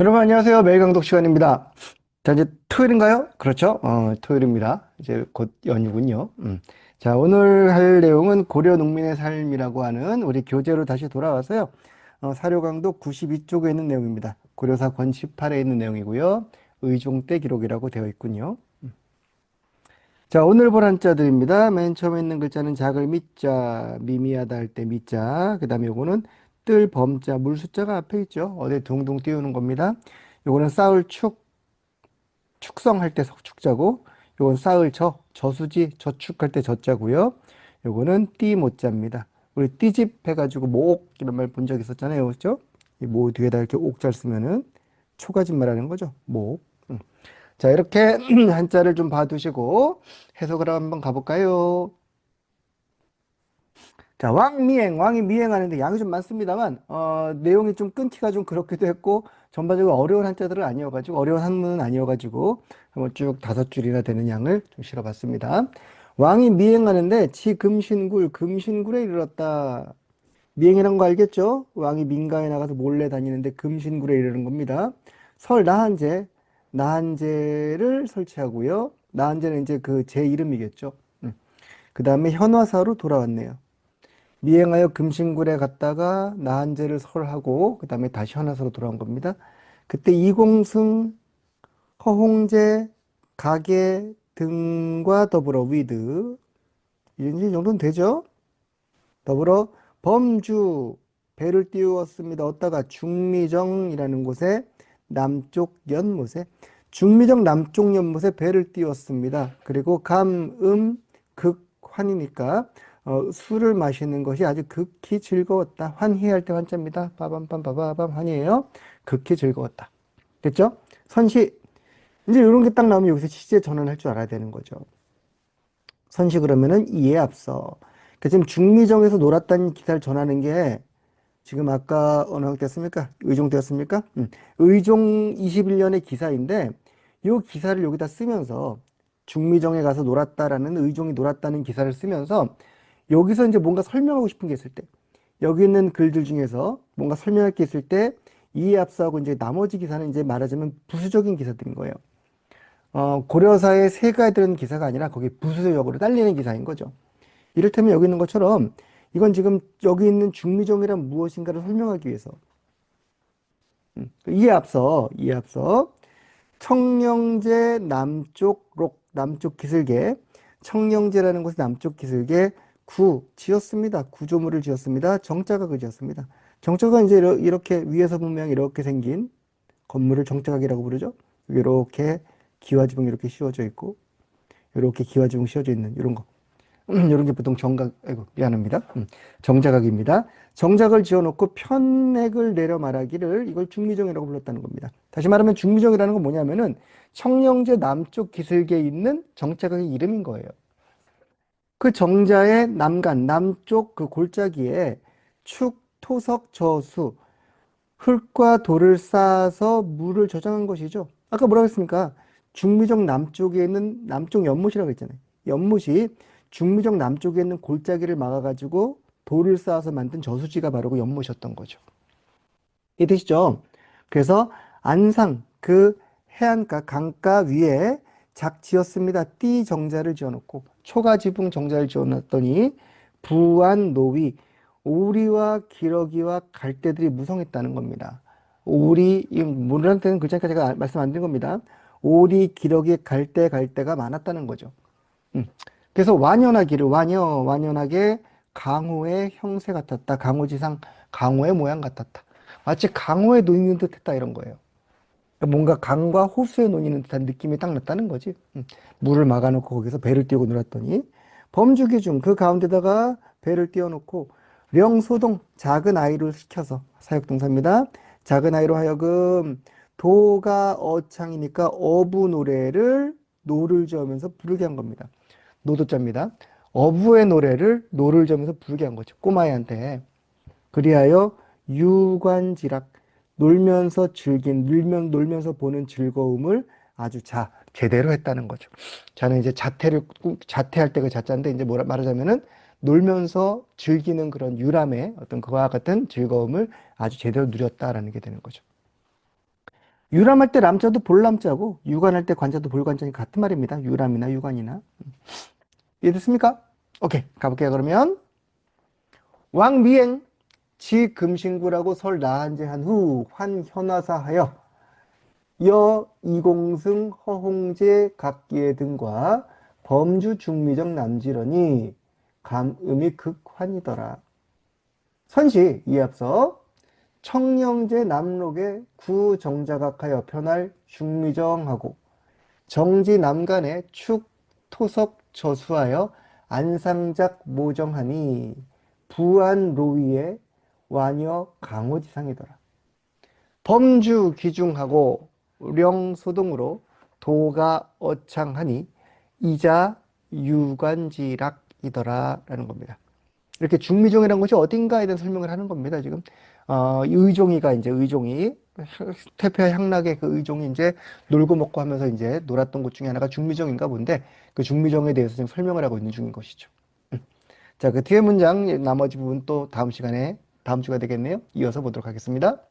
여러분 안녕하세요. 매일 강독 시간입니다. 자, 이제 토요일인가요? 그렇죠? 어, 토요일입니다. 이제 곧 연휴군요. 음. 자, 오늘 할 내용은 고려 농민의 삶이라고 하는 우리 교재로 다시 돌아와서요. 어, 사료강독 92쪽에 있는 내용입니다. 고려사 권 18에 있는 내용이고요. 의종 때 기록이라고 되어 있군요. 음. 자, 오늘 볼 한자들입니다. 맨 처음에 있는 글자는 작을 미자, 미미하다 할 때 미자. 그 다음에 요거는 뜰 범자 물 숫자가 앞에 있죠. 어디 둥둥 띄우는 겁니다. 요거는 쌓을 축 축성할 때 석축자고 요건 쌓을 저 저수지 저축할 때 저자고요. 요거는 띠 모자입니다. 우리 띠집 해가지고 목 이런 말 본 적 있었잖아요. 그렇죠? 이모 뒤에다 이렇게 옥자를 쓰면은 초가집 말하는 거죠. 목. 음. 자 이렇게 한자를 좀 봐두시고 해석을 한번 가볼까요? 자, 왕 미행, 왕이 미행하는데 양이 좀 많습니다만, 어, 내용이 좀 끊기가 좀 그렇기도 했고, 전반적으로 어려운 한자들은 아니어가지고, 어려운 한문은 아니어가지고, 한번 쭉 다섯 줄이나 되는 양을 좀 실어봤습니다. 왕이 미행하는데, 지 금신굴, 금신굴에 이르렀다. 미행이란 거 알겠죠? 왕이 민가에 나가서 몰래 다니는데 금신굴에 이르는 겁니다. 설 나한제, 나한제를 설치하고요. 나한제는 이제 그 제 이름이겠죠. 음. 그 다음에 현화사로 돌아왔네요. 미행하여 금신굴에 갔다가 나한제를 설하고 그 다음에 다시 현화사로 돌아온 겁니다. 그때 이공승, 허홍제, 가계 등과 더불어 위드 이 정도는 되죠? 더불어 범주 배를 띄웠습니다. 얻다가 중미정이라는 곳에 남쪽 연못에 중미정 남쪽 연못에 배를 띄웠습니다. 그리고 감, 음, 극, 환이니까 어, 술을 마시는 것이 아주 극히 즐거웠다. 환희할 때 환자입니다. 빠밤빰 빠바밤 환희예요. 극히 즐거웠다. 됐죠? 선시 이제 이런 게 딱 나오면 여기서 시제 전환할 줄 알아야 되는 거죠. 선시 그러면은 이에 앞서 그 지금 중미정에서 놀았다는 기사를 전하는 게 지금 아까 어느 학됐습니까? 의종 되었습니까? 음. 의종 21년의 기사인데 이 기사를 여기다 쓰면서 중미정에 가서 놀았다라는 의종이 놀았다는 기사를 쓰면서 여기서 이제 뭔가 설명하고 싶은 게 있을 때 여기 있는 글들 중에서 뭔가 설명할 게 있을 때 이에 앞서하고 이제 나머지 기사는 이제 말하자면 부수적인 기사들인 거예요. 어, 고려사의 세가에 들은 기사가 아니라 거기 부수적으로 딸리는 기사인 거죠. 이를테면 여기 있는 것처럼 이건 지금 여기 있는 중미정이란 무엇인가를 설명하기 위해서 음, 이에 앞서 이에 앞서 청령제 남쪽 록 남쪽 기슭계 청령제라는 곳이 남쪽 기슭에 구 지었습니다. 구조물을 지었습니다. 정자각을 지었습니다. 정자각은 이제 이렇게 위에서 보면 이렇게 생긴 건물을 정자각이라고 부르죠. 이렇게 기와지붕 이렇게 씌워져 있고 이렇게 기와지붕 씌워져 있는 이런 거. 이런 게 보통 정각, 아이고, 미안합니다. 음, 정자각입니다. 정작을 지어놓고 편액을 내려 말하기를 이걸 중미정이라고 불렀다는 겁니다. 다시 말하면 중미정이라는 건 뭐냐면은 청령제 남쪽 기슭에 있는 정자각의 이름인 거예요. 그 정자의 남간, 남쪽 그 골짜기에 축, 토석, 저수, 흙과 돌을 쌓아서 물을 저장한 것이죠. 아까 뭐라고 했습니까? 중미정 남쪽에 있는 남쪽 연못이라고 했잖아요. 연못이 중미정 남쪽에 있는 골짜기를 막아가지고 돌을 쌓아서 만든 저수지가 바로 그 연못이었던 거죠. 이해되시죠? 그래서 안상, 그 해안가, 강가 위에 작 지었습니다. 띠 정자를 지어놓고 초가지붕 정자를 지어놨더니 부안 노위 오리와 기러기와 갈대들이 무성했다는 겁니다. 오리 이 문란테는 글자니까 제가 말씀 안 드린 겁니다. 오리 기러기 갈대 갈대가 많았다는 거죠. 음. 그래서 완연하기를 완연 완연하게 강호의 형세 같았다. 강호지상 강호의 모양 같았다. 마치 강호에 놓이는 듯했다 이런 거예요. 뭔가 강과 호수에 놓이는 듯한 느낌이 딱 났다는 거지. 음. 물을 막아놓고 거기서 배를 띄우고 놀았더니 범주기 중 그 가운데다가 배를 띄워놓고 령소동 작은 아이를 시켜서 사역동사입니다. 작은 아이로 하여금 도가 어창이니까 어부 노래를 노를 저으면서 부르게 한 겁니다. 노도자입니다. 어부의 노래를 노를 저으면서 부르게 한 거죠. 꼬마애한테. 그리하여 유관지락 놀면서 즐긴, 놀면, 놀면서 보는 즐거움을 아주 자, 제대로 했다는 거죠. 자는 이제 자태를, 자태할 때 그 자자인데, 이제 뭐라 말하자면은 놀면서 즐기는 그런 유람의 어떤 그와 같은 즐거움을 아주 제대로 누렸다라는 게 되는 거죠. 유람할 때 람자도 볼람자고 유관할 때 관자도 볼관자니 같은 말입니다. 유람이나 유관이나. 이해됐습니까? 오케이 가볼게요 그러면 왕미행 지 금신구라고 설 나한제한 후 환현화사하여 여 이공승 허홍제 각기의 등과 범주 중미적 남지러니 감음이 극환이더라. 선시 이에 앞서 청령제 남록의 구정자각하여 편할 중미정하고 정지 남간의 축 토섭 저수하여 안상작 모정하니 부안 로위의 완여 강호지상이더라. 범주 기중하고 령소동으로 도가 어창하니 이자 유관지락이더라 라는 겁니다. 이렇게 중미종이라는 것이 어딘가에 대한 설명을 하는 겁니다. 지금 어, 의종이가 이제 의종이 태폐 향락의 그 의종이 이제 놀고 먹고 하면서 이제 놀았던 곳 중에 하나가 중미종인가 본데 그 중미종에 대해서 지금 설명을 하고 있는 중인 것이죠. 음. 자, 그 뒤에 문장 나머지 부분 또 다음 시간에 다음 주가 되겠네요. 이어서 보도록 하겠습니다.